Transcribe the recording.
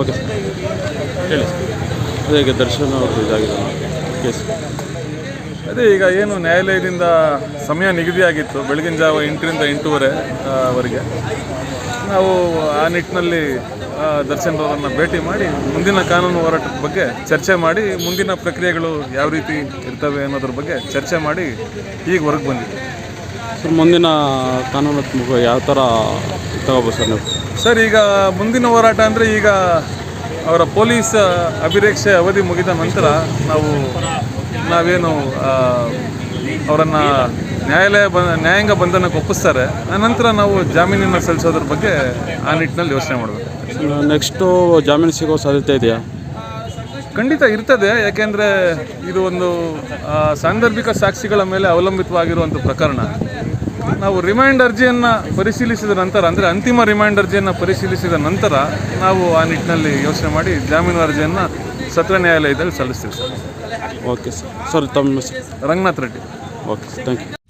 Okay. ಹೇಳಿ. ಅದೇ ಈಗ ದರ್ಶನ್ ಅವ್ರದ್ದು ಇದಾಗಿದೆ. ಕೇಸ್ ಅದೇ ಈಗ ಏನು ನ್ಯಾಯಾಲಯದಿಂದ ಸಮಯ ನಿಗದಿಯಾಗಿತ್ತು. ಬೆಳಗಿನ ಜಾವ ಎಂಟರಿಂದ ಎಂಟೂವರೆ ವರೆಗೆ. ನಾವು ಆ ನಿಟ್ಟಿನಲ್ಲಿ ದರ್ಶನ್ ಅವರನ್ನು ಭೇಟಿ ಮಾಡಿ, ಮುಂದಿನ ಕಾನೂನು ಹೋರಾಟದ ಬಗ್ಗೆ ಚರ್ಚೆ ಮಾಡಿ, ಮುಂದಿನ ಪ್ರಕ್ರಿಯೆಗಳು ಯಾವ ರೀತಿ ಇರ್ತವೆ ಅನ್ನೋದ್ರ ಬಗ್ಗೆ ಚರ್ಚೆ ಮಾಡಿ, ಈಗ ಹೊರಗೆ ಬಂದಿದ್ದೆ ಸರ್ ಮುಂದಿನ ಕಾನೂನಾತ್ಮಕ ಯಾವ ಥರ ತಗೋಬೋದು ಸರ್ ನೀವು? ಸರ್ ಈಗ ಮುಂದಿನ ಹೋರಾಟ ಅಂದರೆ ಈಗ ಅವರ ಪೊಲೀಸ್ ಅಭಿರೇಕ್ಷೆ ಅವಧಿ ಮುಗಿದ ನಂತರ ನಾವು ನಾವೇನು ಅವರನ್ನು ನ್ಯಾಯಾಲಯ ಬ ನ್ಯಾಯಾಂಗ ಬಂಧನಕ್ಕೆ ಒಪ್ಪಿಸ್ತಾರೆ. ಆನಂತರ ನಾವು ಜಾಮೀನನ್ನು ಸಲ್ಲಿಸೋದ್ರ ಬಗ್ಗೆ ಆ ನಿಟ್ಟಿನಲ್ಲಿ ಯೋಚನೆ ಮಾಡಬೇಕು. ನೆಕ್ಸ್ಟು ಜಾಮೀನು ಸಿಗೋ ಸಾಧ್ಯತೆ ಇದೆಯಾ? ಖಂಡಿತ ಇರ್ತದೆ ಯಾಕೆಂದರೆ ಇದು ಒಂದು ಸಾಂದರ್ಭಿಕ ಸಾಕ್ಷಿಗಳ ಮೇಲೆ ಅವಲಂಬಿತವಾಗಿರುವಂಥ ಪ್ರಕರಣ. ನಾವು ರಿಮೈಂಡ್ ಅರ್ಜಿಯನ್ನು ಪರಿಶೀಲಿಸಿದ ನಂತರ ಅಂದರೆ ಅಂತಿಮ ರಿಮೈಂಡ್ ಅರ್ಜಿಯನ್ನು ಪರಿಶೀಲಿಸಿದ ನಂತರ ನಾವು ಆ ನಿಟ್ಟಿನಲ್ಲಿ ಯೋಚನೆ ಮಾಡಿ ಜಾಮೀನು ಅರ್ಜಿಯನ್ನು ಸತ್ರ ನ್ಯಾಯಾಲಯದಲ್ಲಿ ಸಲ್ಲಿಸ್ತೀವಿ ಸರ್. ಓಕೆ ಸರ್ ಸರ್ ತಮ್ಮ? Ranganath Reddy. Okay thank you